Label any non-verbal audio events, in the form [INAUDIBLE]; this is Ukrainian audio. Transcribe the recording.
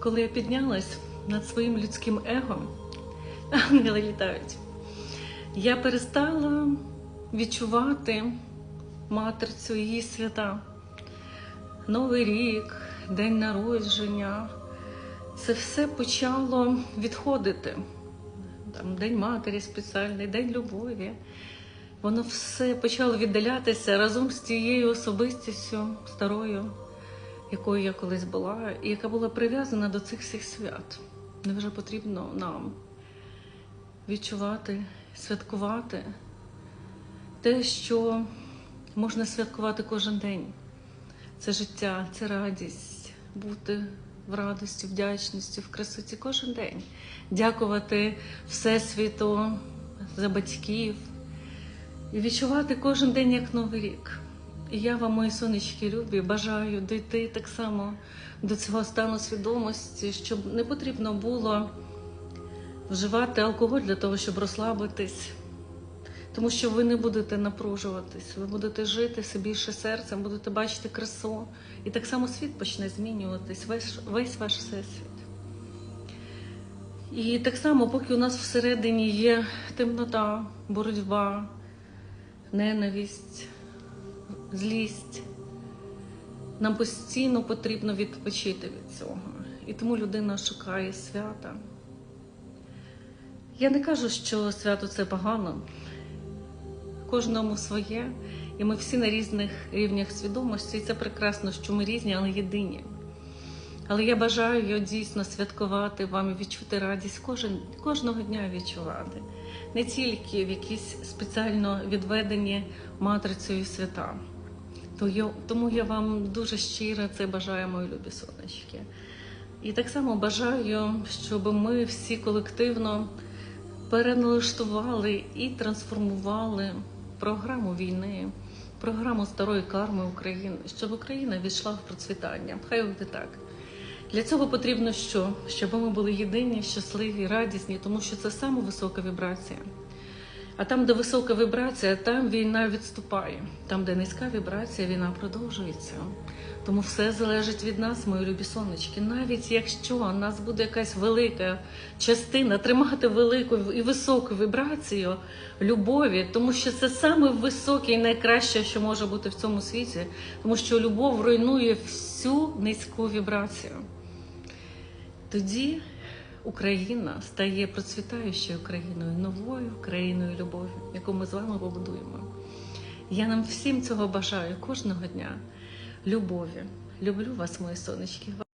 коли я піднялась над своїм людським его, [LAUGHS] ангели літають, я перестала відчувати матрицю її свята. Новий рік, день народження. Це все почало відходити. Там День матері спеціальний, День любові. Воно все почало віддалятися разом з тією особистістю старою, якою я колись була, і яка була прив'язана до цих всіх свят. Невже потрібно нам відчувати, святкувати те, що можна святкувати кожен день. Це життя, це радість, бути в радості, вдячності, в красоті кожен день. Дякувати Всесвіту за батьків і відчувати кожен день як новий рік. Я вам, мої сонечки, любі, бажаю дійти так само до цього стану свідомості, щоб не потрібно було вживати алкоголь для того, щоб розслабитись. Тому що ви не будете напружуватись, ви будете жити все більше серцем, будете бачити красу. І так само світ почне змінюватись, весь, весь ваш всесвіт. І так само, поки у нас всередині є темнота, боротьба, ненависть, злість, нам постійно потрібно відпочити від цього. І тому людина шукає свята. Я не кажу, що свято це погано кожному своє, і ми всі на різних рівнях свідомості. І це прекрасно, що ми різні, але єдині. Але я бажаю його дійсно святкувати вам і відчути радість кожен, кожного дня відчувати, не тільки в якісь спеціально відведені матрицею свята. То тому я вам дуже щиро це бажаю, мої любі сонечки. І так само бажаю, щоб ми всі колективно переналаштували і трансформували програму війни, програму старої карми України, щоб Україна війшла в процвітання. Хай буде так. Для цього потрібно що? Щоб ми були єдині, щасливі, радісні, тому що це саме висока вібрація. А там, де висока вібрація, там війна відступає. Там, де низька вібрація, війна продовжується. Тому все залежить від нас, мої любі сонечки. Навіть якщо у нас буде якась велика частина тримати велику і високу вібрацію любові, тому що це саме високе і найкраще, що може бути в цьому світі, тому що любов руйнує всю низьку вібрацію. Тоді Україна стає процвітаючою країною, новою країною любові, яку ми з вами побудуємо. Я нам всім цього бажаю кожного дня. Любові. Люблю вас, мої сонечки.